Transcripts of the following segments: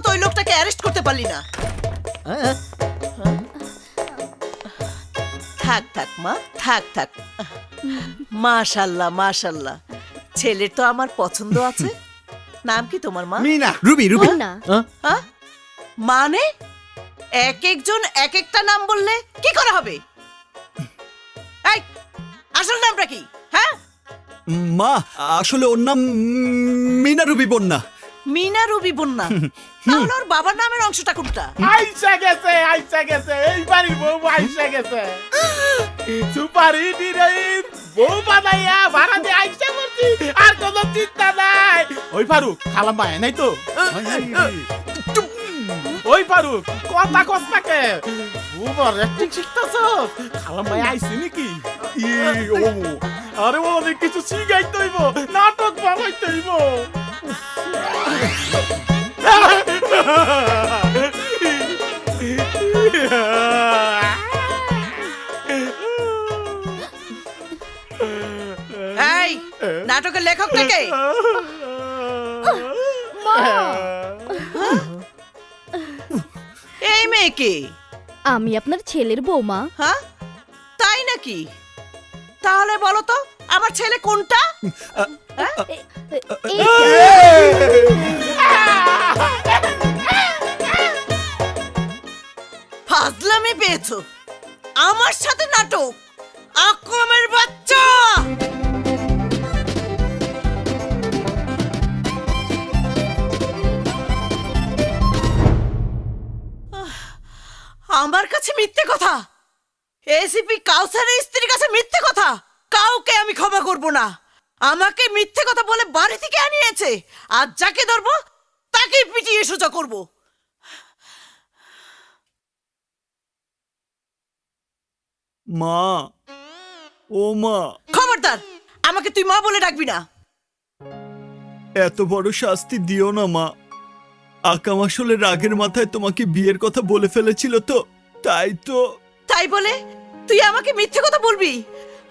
মতো ওই লোকটাকে অ্যারেস্ট করতে পারলি না। হ্যাঁ? থাক থাক মা থাক থাক। মাশাল্লাহ মাশাল্লাহ। ছেলের তো আমার পছন্দ আছে। নাম কি তোমার মা? Mina Ruby Ruby. না হ্যাঁ? হ্যাঁ? মানে? এক একজন এক একটা নাম বললে কি করা হবে? এই আসল নামটা কি? হ্যাঁ? মা আসলে ওর নাম মিনা রুবি বন্যা। মিনা রুবি বন্যা। তাহলে ওর বাবার নামের অংশটা কোনটা? আইসা গেছে আইসা গেছে এই বাড়ির বউ আইসা গেছে। সুপার হিট হিরোইন বউ বানাইয়া ভাড়া দিয়ে আইসা করছি আর কোনো চিন্তা নাই। ওই ফারুক খালাম ভাই নাই তো? ওই ফারুক কথা কস্তাকে বুবার একটু শিখতেছ খালাম ভাই আইসি নাকি? ই, ও আরে ও অনেক কিছু শিখাইতে হইব নাটক বানাইতে হইব। এই নাটকের লেখকটা কে এই মেয়েকে আমি আপনার ছেলের বৌমা হ্যাঁ তাই নাকি তাহলে বলো তো আমার ছেলে কোনটা হ্যাঁ? ফাজলামি পেয়েছ। আমার সাথে নাটক। আকরামের বাচ্চা! আমার কাছে মিথ্যে কথা। এসিপি কাউসারের স্ত্রীর কাছে মিথ্যে কথা। কাউকে আমি ক্ষমা করব না। আমাকে মিথ্যে কথা বলে বাড়ি থেকে আনিয়েছে। আর যাকে ধরবো, তাকেই পিটিয়ে সোজা করব। মা। ও মা। খবরদার আমাকে তুই মা বলে ডাকবি না। এত বড় শাস্তি দিও না মা। আকাম আসলে রাগের মাথায় তোমাকে বিয়ের কথা বলে ফেলেছিল তো তাই তো। তাই বলে? তুই আমাকে মিথ্যে কথা বলবি?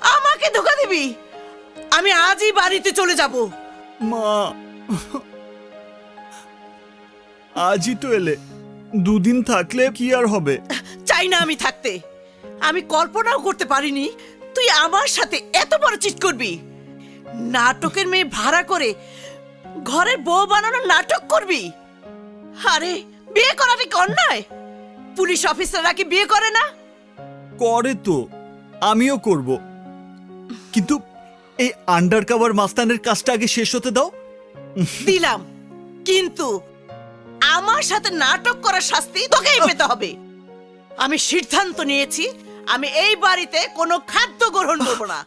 আমাকে ধোকা দিবি? আমি আজই বাড়িতে চলে যাব। মা। আজই তো এলে। দুদিন থাকলে কি আর হবে? চাই না আমি থাকতে। আমি কল্পনাও করতে পারিনি তুই আমার সাথে এত বড় চিট করবি। নাটকের মেয়ে ভাড়া করে ঘরের বউ বানানোর নাটক করবি? আরে বিয়ে করাটা কি অন্যায়? পুলিশ অফিসাররা কি বিয়ে করে না? করে তো আমিও করব। কিন্তু এই আন্ডার কভার মাস্তানের কাজটা আগে শেষ হতে দাও। দিলাম কিন্তু আমার সাথে নাটক করার শাস্তি তোকেই পেতে হবে। আমি সিদ্ধান্ত নিয়েছি আমি এই বাড়িতে কোনো খাদ্য গ্রহণ করব না।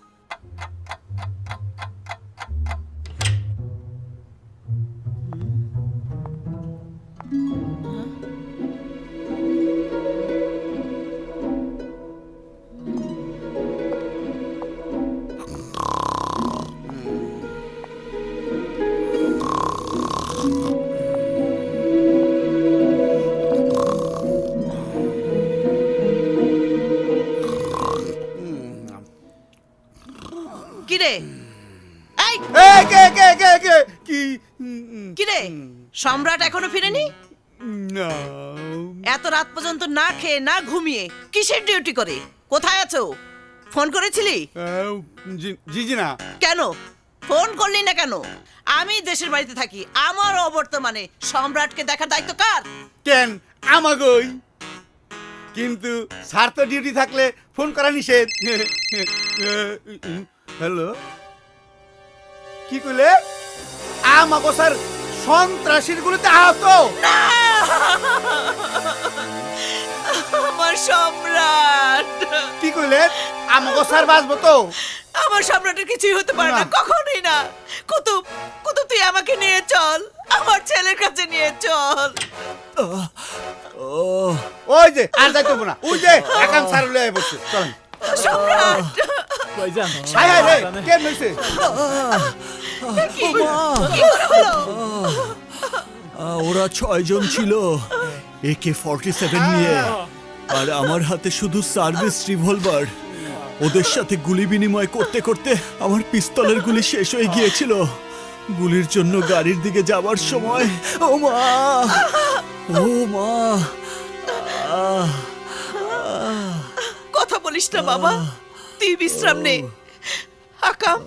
এ, কে কে কে কে? কি? কিরে সম্রাট এখনও ফিরেনি? না। এত রাত পর্যন্ত না খেয়ে না ঘুমিয়ে কিসের ডিউটি করে? কোথায় আছো? ফোন করেছিলি? জি- জি না। কেন? ফোন করলি না কেন? আমি দেশের বাড়িতে থাকি। আমার অবর্তমানে সম্রাটকে দেখার দায়িত্ব কার? কেন? আমাগই। কিন্তু স্যার তো ডিউটি থাকলে ফোন করা নিষেধ। হ্যালো? কি কইলে? আমাগো স্যার সন্ত্রাসীর গুলিতে আহত। আমার সম্রাট। কি কইলে? আমাগো স্যার বাঁচবো তো। আমার সম্রাটের কিছুই হতে পারে না। কখনোই না। কুতুব কুতুব তুই আমাকে নিয়ে চল। আমার ছেলের কাছে নিয়ে চল। ও ওই যে আর যাইতে না। ওই যে একান স্যার লয়ে বসে চলেন। সম্রাট। হাই হাই হইছে কি কি করে ওরা ছয়জন ছিল। একে ফর্টি সেভেন নিয়ে। আর আমার হাতে শুধু সার্ভিস রিভলভার ওদের সাথে গুলি বিনিময় করতে করতে আমার পিস্তলের গুলি শেষ হয়ে গিয়েছিল। গুলির জন্য গাড়ির দিকে যাওয়ার সময়, ও মা! ও মা! কথা বলিস না, বাবা। তুই বিশ্রাম নেই আকাম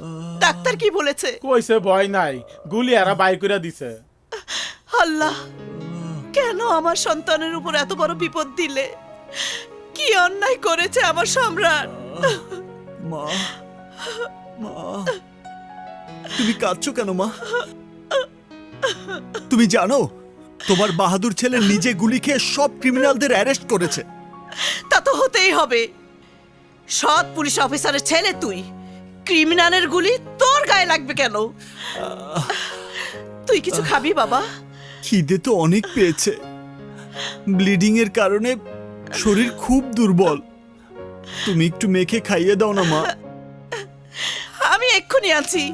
ডাক্তার কি বলেছে? কইছে ভয় নাই গুলি এরা বাই করে দিছে। আল্লাহ কেন আমার সন্তানের উপর এত বড় বিপদ দিলে? কি অন্যায় করেছে আমার সম্রাট? মা মা তুমি কাঁদছো কেন মা? তুমি জানো তোমার বাহাদুর ছেলে নিজে গুলি খেয়ে সব ক্রিমিনালদের অ্যারেস্ট করেছে। তা তো হতেই হবে। সৎ পুলিশ অফিসারের ছেলে তুই। ক্রিমিনালের গুলি তোর গায়ে লাগবে কেন? তুই কিছু খাবি বাবা? খিদে তো অনেক পেয়েছে। ব্লিডিং এর কারণে শরীর খুব দুর্বল। তুমি একটু মেখে খাইয়ে দাও না মা। আমি এক্ষুনি আছি।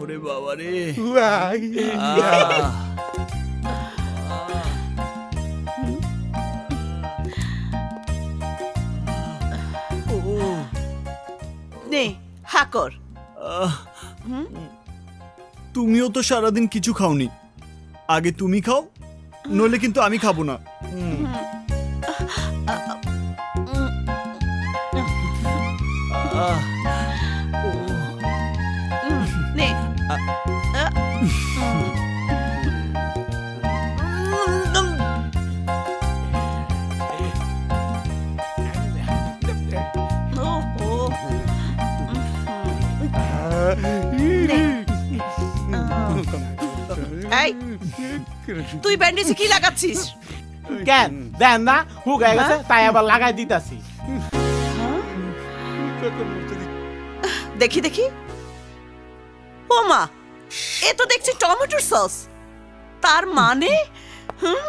ওরে বাবা রে হাকর। তুমিও তো সারাদিন কিছু খাওনি। আগে তুমি খাও নইলে কিন্তু আমি খাব না। আহ, নে। এই তুই ব্যান্ডেজে কি লাগাচ্ছিস? কেন? দেন না হুক হয়ে গেছে তাই আবার লাগাই দিতাছি। দেখি দেখি। ও মা এ তো দেখছি টমেটোর সস। তার মানে? হুম?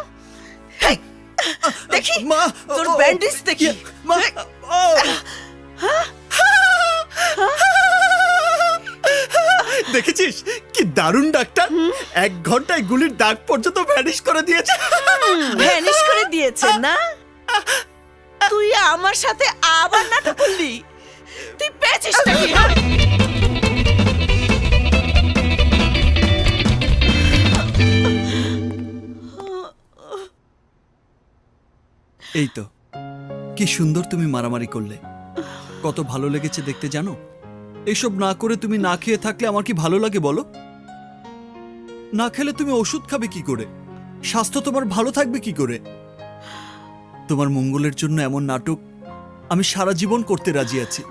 দেখি মা তোর ব্যান্ডেজ দেখি। মা ও। দেখেছিস? কি দারুণ ডাক্তার। এক ঘন্টায় গুলির দাগ পর্যন্ত ভ্যানিশ করে দিয়েছে। ভ্যানিশ করে দিয়েছে না? তুই আমার সাথে আবার নাটক করলি? তুই পেয়েছিস নাকি? এই তো। কি সুন্দর তুমি মারামারি করলে। কত ভালো লেগেছে দেখতে জানো? এইসব না করে তুমি না খেয়ে থাকলে আমার কি ভালো লাগে বলো? না খেলে তুমি ওষুধ খাবে কি করে? স্বাস্থ্য তোমার ভালো থাকবে কি করে? তোমার মঙ্গলের জন্য এমন নাটক আমি সারা জীবন করতে রাজি আছি।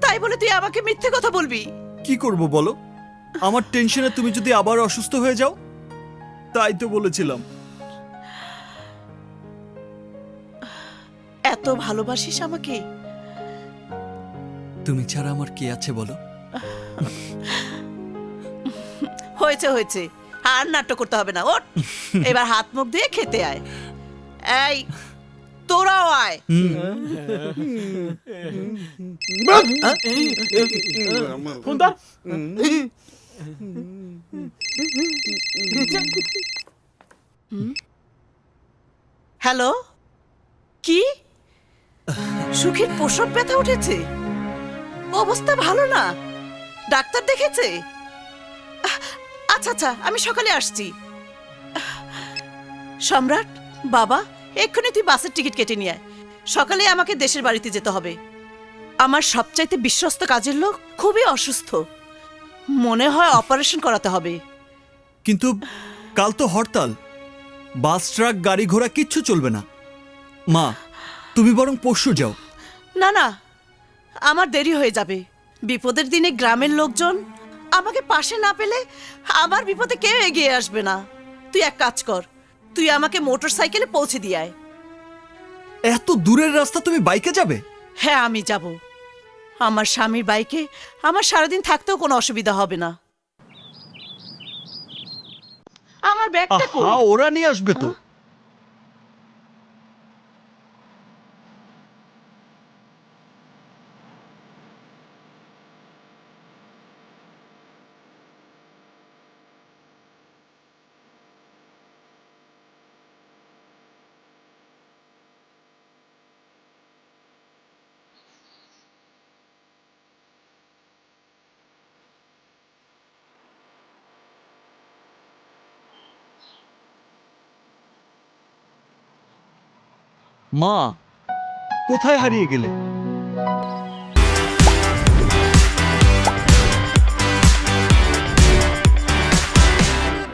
তাই বলে তুই আমাকে মিথ্যে কথা বলবি? কি করব বলো? আমার টেনশনে তুমি যদি আবার অসুস্থ হয়ে যাও? তাই তো বলেছিলাম। এত ভালোবাসিস আমাকে? তুমি ছাড়া আমার কে আছে বলো? হয়েছে হয়েছে। আর নাটক করতে হবে না ওঠ। এবার হাত মুখ দিয়ে খেতে আয়। এই তোরাও আয়। হ্যালো কি? সুখীর প্রসব ব্যথা উঠেছে? অবস্থা ভালো না। ডাক্তার দেখেছে? আচ্ছা আচ্ছা আমি সকালে আসছি। সম্রাট বাবা এক্ষুনি তুই বাসের টিকিট কেটে নিয়ে সকালে আমাকে দেশের বাড়িতে যেতে হবে। আমার সবচাইতে বিশ্বস্ত কাজের লোক খুবই অসুস্থ। মনে হয় অপারেশন করাতে হবে। কিন্তু কাল তো হরতাল। বাস ট্রাক গাড়ি ঘোড়া কিচ্ছু চলবে না। মা তুমি বরং পরশু যাও। না না আমার দেরি হয়ে যাবে। বিপদের দিনে গ্রামের লোকজন আমাকে পাশে না পেলে আমার বিপদে কেউ এগিয়ে আসবে না। তুই এক কাজ কর তুই আমাকে মোটর সাইকেলে পৌঁছে দিয়ে আয়। এত দূরের রাস্তা তুমি বাইকে যাবে? হ্যাঁ আমি যাব। আমার স্বামীর বাইকে আমার সারাদিন থাকতেও কোনো অসুবিধা হবে না। আমার ব্যাগটা কই? ওরা নিয়ে আসবে তো। মা কোথায় হারিয়ে গেলে?